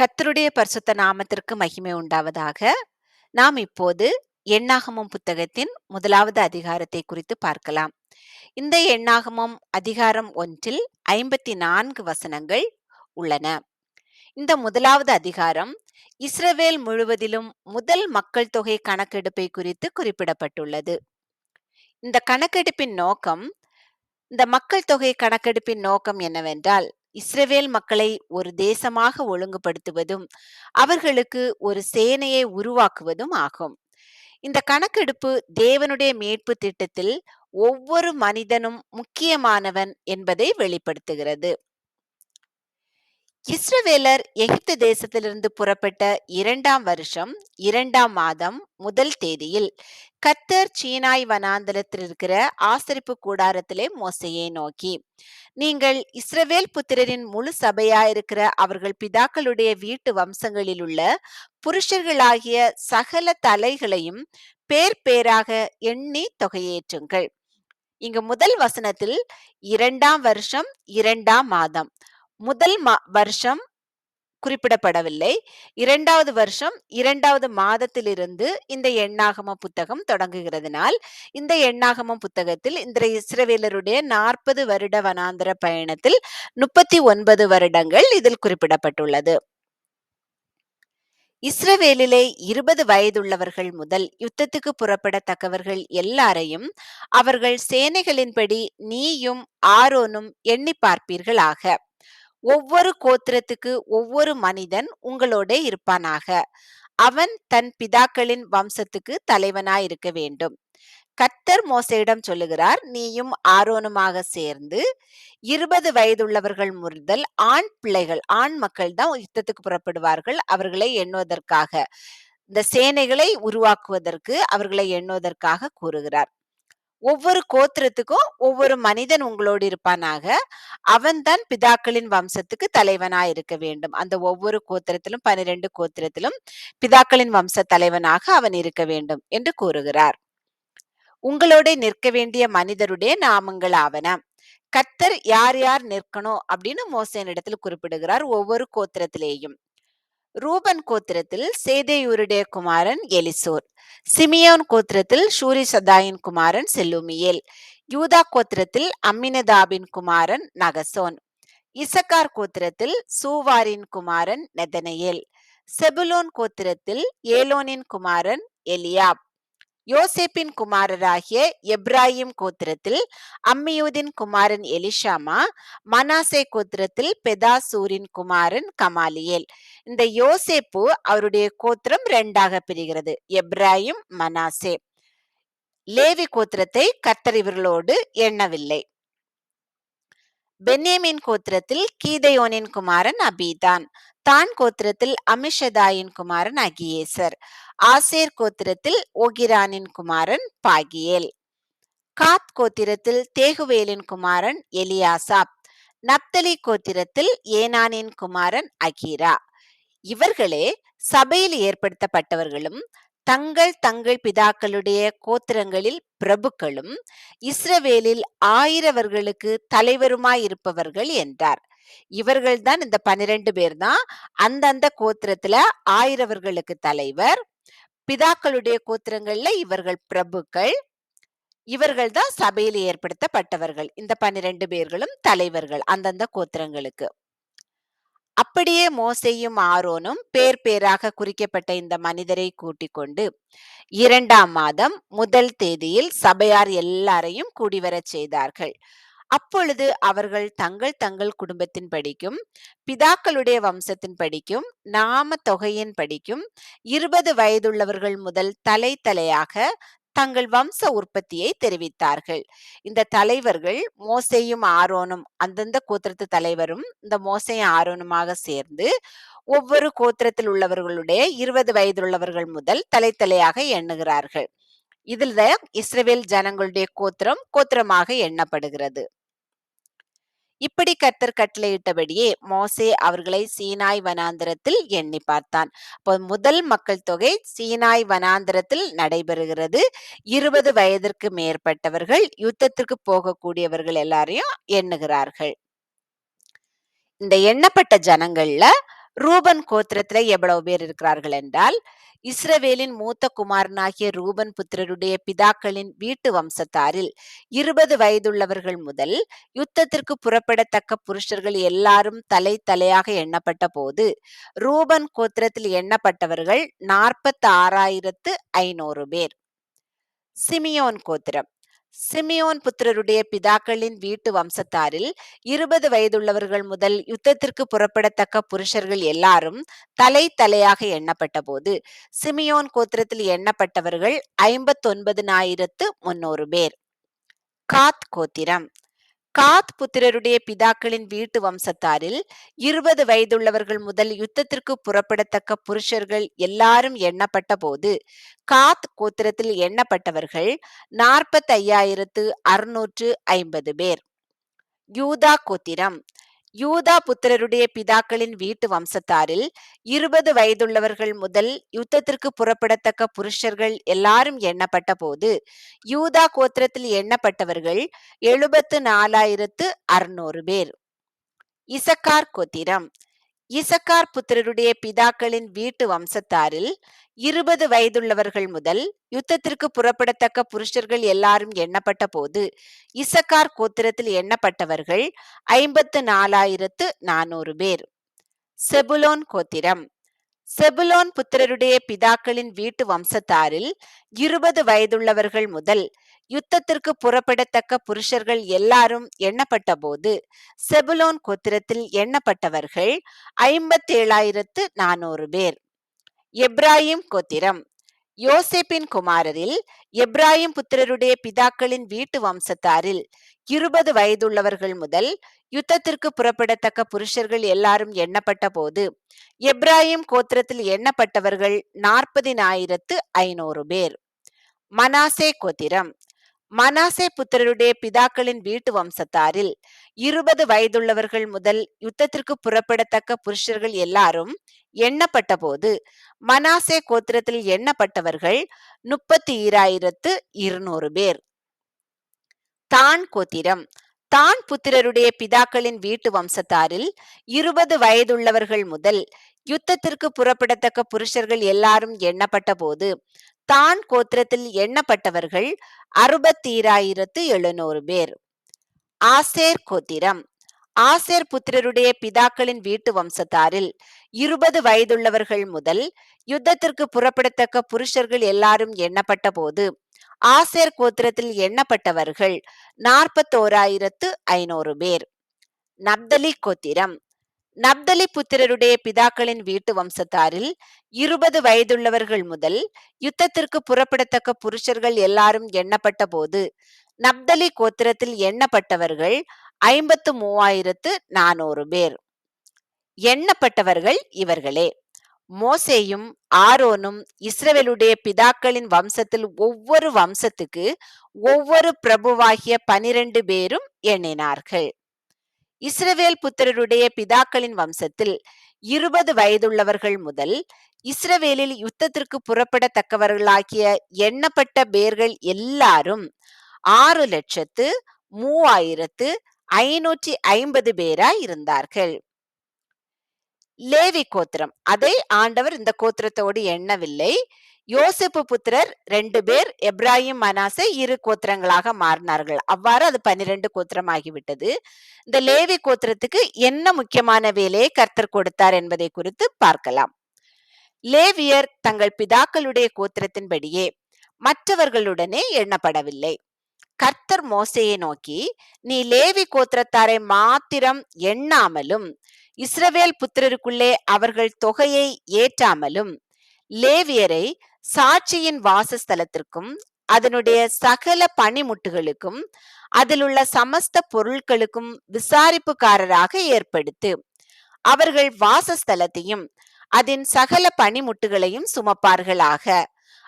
கத்தருடைய பரிசுத்த நாமத்திற்கு மகிமை உண்டாவதாக. நாம் இப்போது எண்ணாகமம் புத்தகத்தின் முதலாவது அதிகாரத்தை குறித்து பார்க்கலாம். இந்த எண்ணாகமம் அதிகாரம் ஒன்றில் ஐம்பத்தி நான்கு வசனங்கள் உள்ளன. இந்த முதலாவது அதிகாரம் இஸ்ரவேல் முழுவதிலும் முதல் மக்கள் தொகை கணக்கெடுப்பை குறித்து குறிப்பிடப்பட்டுள்ளது. இந்த கணக்கெடுப்பின் நோக்கம் இந்த மக்கள் தொகை கணக்கெடுப்பின் நோக்கம் என்னவென்றால் இஸ்ரவேல் மக்களை ஒரு தேசமாக ஒழுங்குபடுத்துவதும் அவர்களுக்கு ஒரு சேனையை உருவாக்குவதும் ஆகும். இந்த கணக்கெடுப்பு தேவனுடைய மீட்பு திட்டத்தில் ஒவ்வொரு மனிதனும் முக்கியமானவன் என்பதை வெளிப்படுத்துகிறது. இஸ்ரவேலர் எகிப்து தேசத்திலிருந்து புறப்பட்ட இரண்டாம் வருஷம் இரண்டாம் மாதம் முதல் தேதியில் கத்தர் சீனாய் வனாந்தரத்தில் இருக்கிற ஆசரிப்பு கூடாரத்திலே மோசையை நோக்கி நீங்கள் இஸ்ரவேல் புத்திரரின் முழு சபையாயிருக்கிற அவர்கள் பிதாக்களுடைய வீட்டு வம்சங்களில் உள்ள புருஷர்களாகிய சகல தலைகளையும் பேர் பேராக எண்ணி தொகையேற்றுங்கள் இங்கு முதல் வசனத்தில் இரண்டாம் வருஷம் இரண்டாம் மாதம். முதல் வருஷம் குறிப்பிடப்படவில்லை. இரண்டாவது வருஷம் இரண்டாவது மாதத்திலிருந்து இந்த எண்ணாகம புத்தகம் தொடங்குகிறதுனால் இந்த எண்ணாகம புத்தகத்தில் இந்த இஸ்ரவேலருடைய நாற்பது வருட வனாந்திர பயணத்தில் முப்பத்தி ஒன்பது வருடங்கள் இதில் குறிப்பிடப்பட்டுள்ளது. இஸ்ரவேலிலே இருபது வயதுள்ளவர்கள் முதல் யுத்தத்துக்கு புறப்படத்தக்கவர்கள் எல்லாரையும் அவர்கள் சேனைகளின்படி நீயும் ஆரோனும் எண்ணி பார்ப்பீர்களாக. ஒவ்வொரு கோத்திரத்துக்கு ஒவ்வொரு மனிதன் உங்களோட இருப்பானாக. அவன் தன் பிதாக்களின் வம்சத்துக்கு தலைவனாயிருக்க வேண்டும். கத்தர் மோசையிடம் சொல்லுகிறார் நீயும் ஆரோனுமாக சேர்ந்து இருபது வயதுள்ளவர்கள் முதல் ஆண் பிள்ளைகள் ஆண் மக்கள் தான் யுத்தத்துக்கு புறப்படுவார்கள். அவர்களை எண்ணுவதற்காக இந்த சேனைகளை உருவாக்குவதற்கு அவர்களை எண்ணுவதற்காக கூறுகிறார். ஒவ்வொரு கோத்திரத்துக்கும் ஒவ்வொரு மனிதன் உங்களோடு இருப்பானாக. அவன்தான் பிதாக்களின் வம்சத்துக்கு தலைவனாய் இருக்க வேண்டும். அந்த ஒவ்வொரு கோத்திரத்திலும் பனிரெண்டு கோத்திரத்திலும் பிதாக்களின் வம்ச தலைவனாக அவன் இருக்க வேண்டும் என்று கூறுகிறார். உங்களோட நிற்க வேண்டிய மனிதருடைய நாமங்கள் ஆவன. கத்தர் யார் யார் நிற்கணும் அப்படின்னு மோசன் குறிப்பிடுகிறார் ஒவ்வொரு கோத்திரத்திலேயும். ரூபன் கோத்திரத்தில் சேதையூருடைய குமாரன் எலிசோர் சிமியோன் கோத்திரத்தில் ஷூரி சதாயின் குமாரன் செல்லுமியேல் யூதா கோத்திரத்தில் அம்மினதாபின் குமாரன் நகசோன் இசக்கார் கோத்திரத்தில் சூவாரின் குமாரன் நெதனையேல் செபுலோன் கோத்திரத்தில் ஏலோனின் குமாரன் எலியாப் யோசேப்பின் குமாரராகிய எப்ராஹிம் கோத்திரத்தில் அம்மியூதின் குமாரன் எலிஷாமா மனாசே கோத்திரத்தில் பெதாசூரின் குமாரன் கமாலியேல். இந்த யோசேப்பு அவருடைய கோத்திரம் ரெண்டாக பிரிகிறது எப்ராஹிம் மனாசே. லேவி கோத்திரத்தை கத்தர் இவர்களோடு எண்ணவில்லை. பென்யமின் கோத்திரத்தில் கீதையோனின் குமாரன் அபீதான். தான் கோத்திரத்தில் அமிஷதாயின் குமாரன் அகியேசர். ஆசேர் கோத்திரத்தில் ஓகிரானின் குமாரன் பாகியேல். காத் கோத்திரத்தில் தேகுவேலின் குமாரன் எலியாசாப். நப்தலி கோத்திரத்தில் ஏனானின் குமாரன் அகீரா. இவர்களே சபையில் ஏற்படுத்தப்பட்டவர்களும் தங்கள் தங்கள் பிதாக்களுடைய கோத்திரங்களில் பிரபுக்களும் இஸ்ரவேலில் ஆயிரவர்களுக்கு தலைவருமாயிருப்பவர்கள் என்றார். இவர்கள்தான் இந்த பனிரெண்டு பேர் தான் அந்தந்த கோத்திரத்துல ஆயிரவர்களுக்கு தலைவர் பிதாக்களுடைய கோத்திரங்கள்ல இவர்கள் பிரபுக்கள். இவர்கள் தான் சபையில் ஏற்படுத்தப்பட்டவர்கள். இந்த பன்னிரண்டு பேர்களும் தலைவர்கள் அந்தந்த கோத்திரங்களுக்கு. அப்படியே மோசையும் ஆரோனும் பேர் பேராக குறிக்கப்பட்ட இந்த மனிதரை கூட்டிக் கொண்டு இரண்டாம் மாதம் முதல் தேதியில் சபையார் எல்லாரையும் கூடிவரச் செய்தார்கள். அப்பொழுது அவர்கள் தங்கள் தங்கள் குடும்பத்தின் படிக்கும் பிதாக்களுடைய வம்சத்தின் படிக்கும் நாம தொகையின் படிக்கும் இருபது வயதுள்ளவர்கள் முதல் தலை தலையாக தங்கள் வம்ச உற்பத்தியை தெரிவித்தார்கள். இந்த தலைவர்கள் மோசையும் ஆரோனும் அந்தந்த கோத்திரத்து தலைவரும் இந்த மோசையும் ஆரோனுமாக சேர்ந்து ஒவ்வொரு கோத்திரத்தில் உள்ளவர்களுடைய இருபது வயதுள்ளவர்கள் முதல் தலை தலையாக எண்ணுகிறார்கள். இதில் இஸ்ரேல் ஜனங்களுடைய கோத்திரம் கோத்திரமாக எண்ணப்படுகிறது. இப்படி கர்த்தர் கட்டளையிட்டபடியே மோசே அவர்களை சீனாய் வனாந்திரத்தில் எண்ணி பார்த்தான். இப்போ முதல் மக்கள் தொகை சீனாய் வனாந்திரத்தில் நடைபெறுகிறது. இருபது வயதிற்கு மேற்பட்டவர்கள் யுத்தத்திற்கு போகக்கூடியவர்கள் எல்லாரையும் எண்ணுகிறார்கள். இந்த எண்ணப்பட்ட ஜனங்கள்ல ரூபன் கோத்திரத்துல எவ்வளவு பேர் இருக்கிறார்கள் என்றால் இஸ்ரவேலின் மூத்த குமாரனாகிய ரூபன் புத்திரருடைய பிதாக்களின் வீட்டு வம்சத்தாரில் இருபது வயதுள்ளவர்கள் முதல் யுத்தத்திற்கு புறப்படத்தக்க புருஷர்கள் எல்லாரும் தலை தலையாக எண்ணப்பட்ட போது ரூபன் கோத்திரத்தில் எண்ணப்பட்டவர்கள் நாற்பத்தி ஆறாயிரத்து ஐநூறு பேர். சிமியோன் கோத்திரம். சிமியோன் புத்திரருடைய பிதாக்களின் வீட்டு வம்சத்தாரில் இருபது வயதுள்ளவர்கள் முதல் யுத்தத்திற்கு புறப்படத்தக்க புருஷர்கள் எல்லாரும் தலை தலையாக எண்ணப்பட்ட போது சிமியோன் கோத்திரத்தில் எண்ணப்பட்டவர்கள் ஐம்பத்தொன்பதினாயிரத்து முன்னூறு பேர். காத் கோத்திரம். காத் புத்திரருடைய பிதாக்களின் வீட்டு வம்சத்தாரில் இருபது வயதுள்ளவர்கள் முதல் யுத்தத்திற்கு புறப்படத்தக்க புருஷர்கள் எல்லாரும் எண்ணப்பட்ட போது காத் கோத்திரத்தில் எண்ணப்பட்டவர்கள் நாற்பத்தி ஐயாயிரத்து அறுநூற்று ஐம்பது பேர். யூதா கோத்திரம் யூதா புத்திரருடைய பிதாக்களின் வீட்டு வம்சத்தாரில் இருபது வயதுள்ளவர்கள் முதல் யுத்தத்திற்கு புறப்படத்தக்க புருஷர்கள் எல்லாரும் எண்ணப்பட்ட போது யூதா கோத்திரத்தில் எண்ணப்பட்டவர்கள் எழுபத்து நாலாயிரத்து அறுநூறு பேர். இசக்கார் கோத்திரம். இசக்கார் புத்திரருடைய பிதாக்களின் வீட்டு வம்சத்தாரில் இருபது வயதுள்ளவர்கள் முதல் யுத்தத்திற்கு புறப்படத்தக்க புருஷர்கள் எல்லாரும் எண்ணப்பட்ட போது இசக்கார் கோத்திரத்தில் எண்ணப்பட்டவர்கள் ஐம்பத்து நாலாயிரத்து நானூறு பேர். செபுலோன் கோத்திரம். செபுலோன் புத்திரருடைய பிதாக்களின் வீட்டு வம்சத்தாரில் இருபது வயதுள்ளவர்கள் முதல் யுத்தத்திற்கு புறப்படத்தக்க புருஷர்கள் எல்லாரும் எண்ணப்பட்ட போது செபுலோன் கோத்திரத்தில் எண்ணப்பட்டவர்கள் ஐம்பத்தேழாயிரத்து நானூறு பேர். எப்ராஹிம் கோத்திரம். யோசேப்பின் குமாரரில் எப்ராஹிம் புத்திரருடைய பிதாக்களின் வீட்டு வம்சத்தாரில் இருபது வயதுள்ளவர்கள் முதல் யுத்தத்திற்கு புறப்படத்தக்க புருஷர்கள் எல்லாரும் எண்ணப்பட்ட போது எப்ராஹிம் கோத்திரத்தில் எண்ணப்பட்டவர்கள் நாற்பதினாயிரத்து ஐநூறு பேர். மனாசே கோத்திரம். மனாசே புத்திரருடைய பிதாக்களின் வீட்டு வம்சத்தாரில் இருபது வயதுள்ளவர்கள் முதல் யுத்தத்திற்கு புறப்படத்தக்க புருஷர்கள் எல்லாரும் எண்ணப்பட்ட போது மனாசே கோத்திரத்தில் எண்ணப்பட்டவர்கள் முப்பத்தி ஈராயிரத்து இருநூறு பேர். தான் கோத்திரம். தான் புத்திரருடைய பிதாக்களின் வீட்டு வம்சத்தாரில் இருபது வயதுள்ளவர்கள் முதல் யுத்தத்திற்கு புறப்படத்தக்க புருஷர்கள் எல்லாரும் எண்ணப்பட்ட போது தான் கோத்திரத்தில் எண்ணப்பட்டவர்கள் அறுபத்தீராயிரத்து எழுநூறு பேர். ஆசேர் கோத்திரம். ஆசேர் புத்திரருடைய பிதாக்களின் வீட்டு வம்சத்தாரில் இருபது வயதுள்ளவர்கள் முதல் யுத்தத்திற்கு புறப்படத்தக்க புருஷர்கள் எல்லாரும் எண்ணப்பட்ட போது ஆசேர் கோத்திரத்தில் எண்ணப்பட்டவர்கள் நாற்பத்தோராயிரத்து ஐநூறு பேர். நப்தலி கோத்திரம். நப்தலி புத்திரருடைய பிதாக்களின் வீட்டு வம்சத்தாரில் இருபது வயதுள்ளவர்கள் முதல் யுத்தத்திற்கு புறப்படத்தக்க புருஷர்கள் எல்லாரும் எண்ணப்பட்ட போது நப்தலி கோத்திரத்தில் எண்ணப்பட்டவர்கள் ஐம்பத்து மூவாயிரத்து நானூறு பேர். எண்ணப்பட்டவர்கள் இவர்களே. மோசேயும் ஆரோனும் இஸ்ரவேலுடைய பிதாக்களின் வம்சத்தில் ஒவ்வொரு வம்சத்துக்கு ஒவ்வொரு பிரபுவாகிய பனிரெண்டு பேரும் எண்ணினார்கள். இஸ்ரவேல் புத்திரருடைய பிதாக்களின் வம்சத்தில் இருபது வயதுள்ளவர்கள் முதல் இஸ்ரவேலில் யுத்தத்திற்கு புறப்படத்தக்கவர்களாகிய எண்ணப்பட்ட பேர்கள் எல்லாரும் ஆறு லட்சத்து மூவாயிரத்து ஐநூற்றி ஐம்பது பேராய் இருந்தார்கள். லேவி கோத்திரம். அதை ஆண்டவர் இந்த கோத்திரத்தோடு எண்ணவில்லை. யோசிப்பு புத்திரர் ரெண்டு பேர் எப்ராஹிம் மனாசை இரு கோத்திரங்களாக மாறினார்கள். அவ்வாறு அது பன்னிரண்டு கோத்திரமாகிவிட்டது. இந்த லேவி கோத்திரத்துக்கு என்ன முக்கியமான வேலையை கர்த்தர் கொடுத்தார் என்பதை குறித்து பார்க்கலாம். லேவியர் தங்கள் பிதாக்களுடைய கோத்திரத்தின்படியே மற்றவர்களுடனே எண்ணப்படவில்லை. கர்த்தர் மோசையை நோக்கி நீ லேவி கோத்திரத்தாரை மாத்திரம் எண்ணாமலும் இஸ்ரவேல் புத்திரருக்குள்ளே அவர்கள் தொகையை ஏற்றாமலும் லேவியரை சாட்சியின் வாசஸ்தலத்திற்கும் அதனுடைய சகல பணிமுட்டுகளுக்கும் அதில் உள்ள சமஸ்த பொருட்களுக்கும் விசாரிப்புக்காரராக ஏற்படுத்து அவர்கள் வாசஸ்தலத்தையும் அதன் சகல பணிமுட்டுகளையும் சுமப்பார்களாக.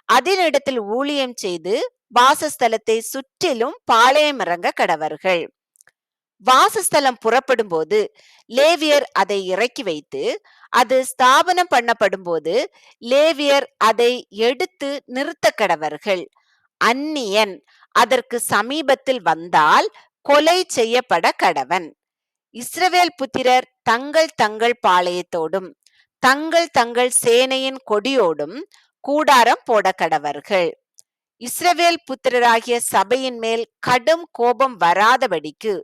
அதனிடத்தில் ஊழியம் செய்து வாசஸ்தலத்தை சுற்றிலும் பாளையம் இறங்க கடவர்கள். வாசஸ்தலம் புறப்படும் போது லேவியர் அதை இறக்கி வைத்து அது ஸ்தாபனம் பண்ணப்படும் போது லேவியர் அதை எடுத்து நிறுத்த கடவர்கள் அந்நியன் அதற்கு சமீபத்தில் வந்தால் கொலை செய்யப்பட கடவன் இஸ்ரவேல் புத்திரர் தங்கள் தங்கள் பாளையத்தோடும் தங்கள் தங்கள் சேனையின் கொடியோடும் கூடாரம் போட கடவர்கள் இஸ்ரவேல் புத்திரராகிய சபையின் மேல் கடும் கோபம் வராதபடிக்கு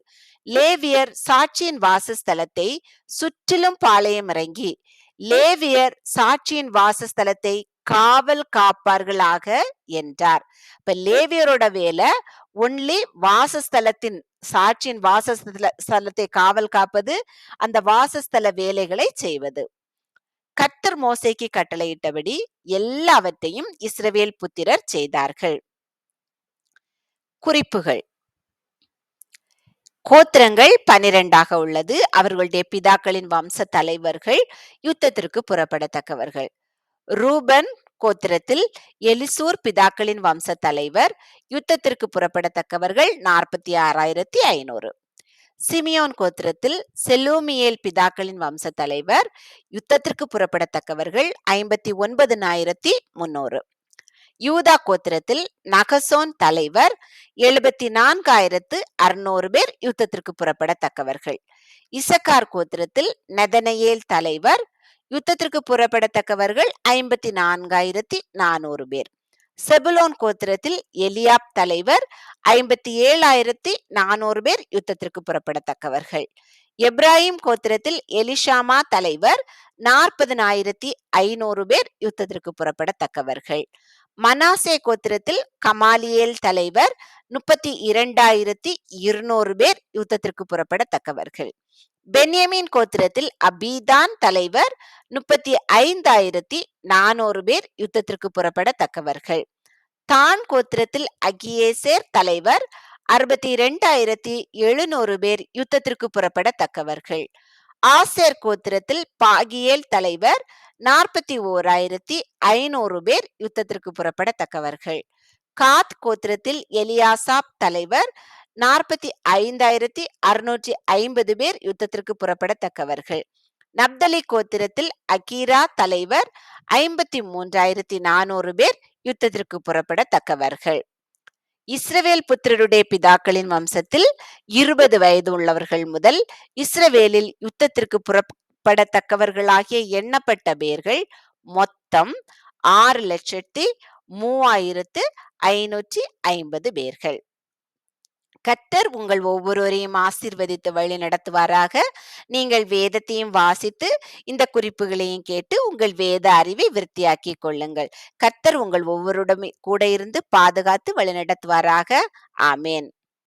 லேவியர் சாட்சியின் வாசஸ்தலத்தை சுற்றிலும் பாளையம் இறங்கி லேவியர் சாட்சியின் வாசஸ்தலத்தை காவல் காப்பார்களாக என்றார். இப்ப லேவியரோட வேலை ஒன்லி வாசஸ்தலத்தின் சாட்சியின் வாசஸ்தல ஸ்தலத்தை காவல் காப்பது அந்த வாசஸ்தல வேலைகளை செய்வது. கத்தர் மோசைக்கு கட்டளையிட்டபடி எல்லாவற்றையும் இஸ்ரவேல் புத்திரர் செய்தார்கள். குறிப்புகள். கோத்திரங்கள் பனிரெண்டாக உள்ளது. அவர்களுடைய பிதாக்களின் வம்ச தலைவர்கள் யுத்தத்திற்கு புறப்படத்தக்கவர்கள். ரூபன் கோத்திரத்தில் எலிசூர் பிதாக்களின் வம்ச தலைவர் யுத்தத்திற்கு புறப்படத்தக்கவர்கள் நாற்பத்தி ஆறாயிரத்தி ஐநூறு. சிமியோன் கோத்திரத்தில் செல்லூமியேல் பிதாக்களின் வம்ச தலைவர் யுத்தத்திற்கு புறப்படத்தக்கவர்கள் ஐம்பத்தி ஒன்பதினாயிரத்தி முன்னூறு. யூதா கோத்திரத்தில் நகசோன் தலைவர் எழுபத்தி நான்காயிரத்து அறுநூறு பேர் யுத்தத்திற்கு புறப்படத்தக்கவர்கள். இசக்கார் கோத்திரத்தில் நெதனையேல் தலைவர் யுத்தத்திற்கு புறப்படத்தக்கவர்கள் ஐம்பத்தி நான்காயிரத்தி நானூறு பேர். செபுலோன் கோத்திரத்தில் எலியாப் தலைவர் ஐம்பத்தி ஏழாயிரத்தி நானூறு பேர் யுத்தத்திற்கு புறப்படத்தக்கவர்கள். எப்ராஹிம் கோத்திரத்தில் எலிஷாமா தலைவர் நாற்பதினாயிரத்தி ஐநூறு பேர் யுத்தத்திற்கு புறப்படத்தக்கவர்கள். மனாசே கோத்திரத்தில் கமாலியேல் தலைவர் முப்பத்தி இரண்டாயிரத்தி இருநூறு பேர் யுத்தத்திற்கு புறப்படத்தக்கவர்கள். பென்யமின் கோத்திரத்தில் அபீதான் தலைவர் முப்பத்தி ஐந்தாயிரத்தி நானூறு பேர் யுத்தத்திற்கு புறப்படத்தக்கவர்கள். தான் கோத்திரத்தில் அகியேசேர் தலைவர் அறுபத்தி இரண்டாயிரத்தி எழுநூறு பேர் யுத்தத்திற்கு புறப்படத்தக்கவர்கள். ஆசேர் கோத்திரத்தில் பாகியேல் தலைவர் நாற்பத்தி ஓராயிரத்தி ஐநூறு பேர் யுத்தத்திற்கு புறப்படத்தக்கவர்கள். காத் கோத்திரத்தில் எலியாசாப் தலைவர் நாற்பத்தி ஐந்தாயிரத்தி அறுநூற்றி ஐம்பது பேர் யுத்தத்திற்கு புறப்படத்தக்கவர்கள். நப்தலி கோத்திரத்தில் அகீரா தலைவர் ஐம்பத்தி மூன்றாயிரத்தி நானூறு பேர் யுத்தத்திற்கு புறப்படத்தக்கவர்கள். இஸ்ரவேல் புத்திரருடைய பிதாக்களின் வம்சத்தில் இருபது வயது உள்ளவர்கள் முதல் இஸ்ரவேலில் யுத்தத்திற்கு குறிப்பிடத்தக்கவர்களாகிய எண்ணப்பட்ட பேர்கள் மொத்தம் ஆறு லட்சத்தி மூவாயிரத்து ஐநூற்றி ஐம்பது பேர்கள். கத்தர் உங்கள் ஒவ்வொருவரையும் ஆசீர்வதித்து வழி நடத்துவாராக. நீங்கள் வேதத்தையும் வாசித்து இந்த குறிப்புகளையும் கேட்டு உங்கள் வேத அறிவை விருத்தியாக்கி கொள்ளுங்கள். கத்தர் உங்கள் ஒவ்வொருடமே கூட இருந்து பாதுகாத்து வழி நடத்துவாராக. ஆமேன்.